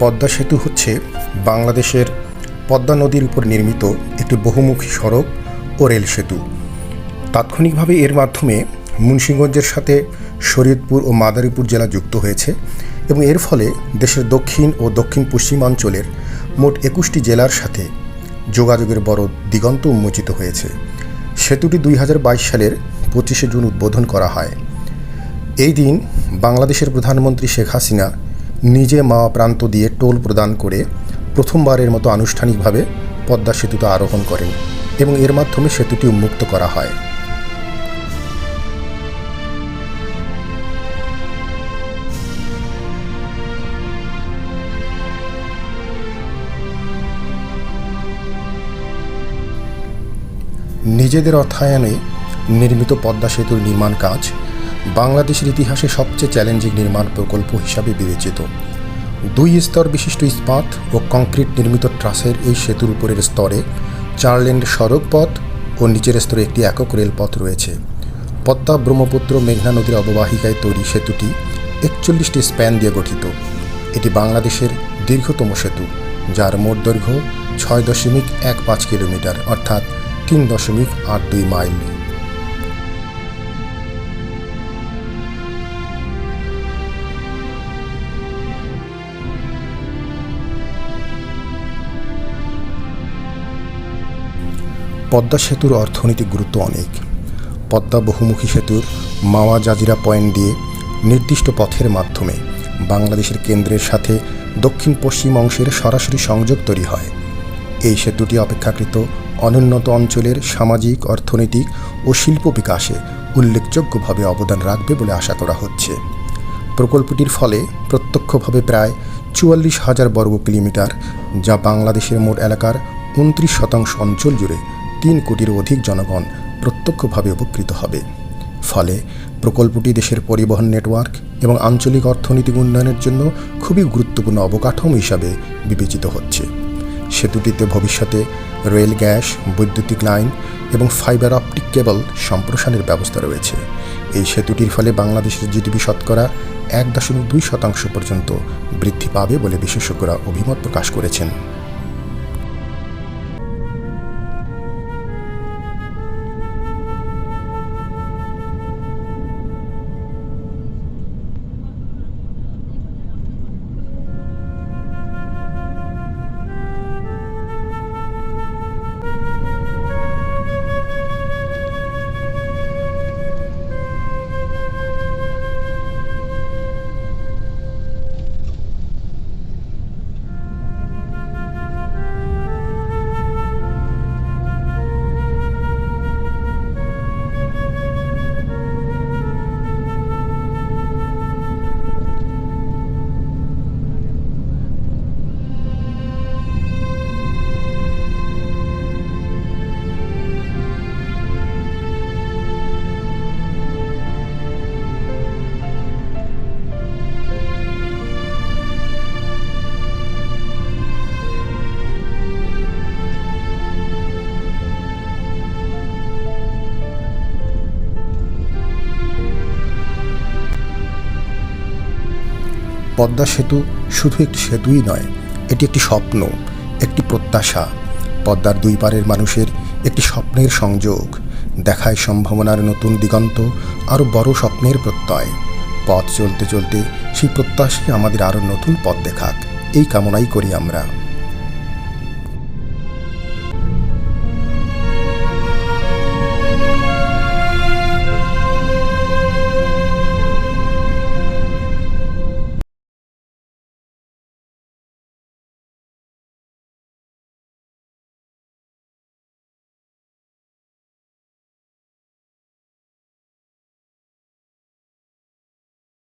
পদ্মা সেতু হচ্ছে বাংলাদেশের পদ্মা নদীর উপর নির্মিত একটি বহুমুখী সড়ক ও রেল সেতু। তাৎক্ষণিকভাবে এর মাধ্যমে মুন্সিগঞ্জের সাথে শরীয়তপুর ও মাদারীপুর জেলা যুক্ত হয়েছে এবং এর ফলে দেশের দক্ষিণ ও দক্ষিণ পশ্চিমাঞ্চলের মোট একুশটি জেলার সাথে যোগাযোগের বড় দিগন্ত উন্মোচিত হয়েছে। সেতুটি দুই হাজার বাইশ সালের পঁচিশে জুন উদ্বোধন করা হয়। এই দিন বাংলাদেশের প্রধানমন্ত্রী শেখ হাসিনা নিজে মা প্রান্ত দিয়ে টোল প্রদান করে প্রথমবারের মতো আনুষ্ঠানিকভাবে পদ্মা সেতুতে আরোহণ করেন এবং এর মাধ্যমে সেতুটি উন্মুক্ত করা হয়। নিজেদের অর্থায়নে নির্মিত পদ্মা সেতুর নির্মাণ কাজ বাংলাদেশের ইতিহাসে সবচেয়ে চ্যালেঞ্জিং নির্মাণ প্রকল্প হিসাবে বিবেচিত। দুই স্তর বিশিষ্ট ইস্পাত ও কংক্রিট নির্মিত ট্রাসের এই সেতুর উপরের স্তরে চার লেন সড়ক পথ ও নিচের স্তরে একটি একক রেলপথ রয়েছে। পদ্মা ব্রহ্মপুত্র মেঘনা নদীর অববাহিকায় তৈরি সেতুটি একচল্লিশটি স্প্যান দিয়ে গঠিত। এটি বাংলাদেশের দীর্ঘতম সেতু, যার মোট দৈর্ঘ্য ছয় দশমিক এক পাঁচ কিলোমিটার, অর্থাৎ তিন দশমিক আট দুই মাইল। পদ্মা সেতুর অর্থনৈতিক গুরুত্ব অনেক। পদ্মা বহুমুখী সেতুর মাওয়া জাজিরা পয়েন্ট দিয়ে নির্দিষ্ট পথের মাধ্যমে বাংলাদেশের কেন্দ্রের সাথে দক্ষিণ পশ্চিম অংশের সরাসরি সংযোগ তৈরি হয়। এই সেতুটি অপেক্ষাকৃত অনুন্নত অঞ্চলের সামাজিক, অর্থনৈতিক ও শিল্প বিকাশে উল্লেখযোগ্যভাবে অবদান রাখবে বলে আশা করা হচ্ছে। প্রকল্পটির ফলে প্রত্যক্ষভাবে প্রায় চুয়াল্লিশ হাজার বর্গ কিলোমিটার যা বাংলাদেশের মোট এলাকার উনত্রিশ শতাংশ অঞ্চল জুড়ে তিন কোটির অধিক জনগণ প্রত্যক্ষভাবে উপকৃত হবে। ফলে প্রকল্পটি দেশের পরিবহন নেটওয়ার্ক এবং আঞ্চলিক অর্থনৈতিক উন্নয়নের জন্য খুবই গুরুত্বপূর্ণ অবকাঠামো হিসাবে বিবেচিত হচ্ছে। সেতুটিতে ভবিষ্যতে রেল গ্যাস, বৈদ্যুতিক লাইন এবং ফাইবার অপটিক কেবল সম্প্রসারণের ব্যবস্থা রয়েছে। এই সেতুটির ফলে বাংলাদেশের জিডিপি শতকরা এক দশমিক দুই শতাংশ পর্যন্ত বৃদ্ধি পাবে বলে বিশেষজ্ঞরা অভিমত প্রকাশ করেছেন। পদ্মা সেতু শুধু একটি সেতুই নয়, এটি একটি স্বপ্ন, একটি প্রত্যাশা। পদ্মার দুই পারের মানুষের একটি স্বপ্নের সংযোগ, দেখায় সম্ভাবনার নতুন দিগন্ত, আরও বড় স্বপ্নের প্রত্যয়। পথ চলতে চলতে সেই প্রত্যাশী আমাদের আরও নতুন পথ দেখাক, এই কামনাই করি আমরা।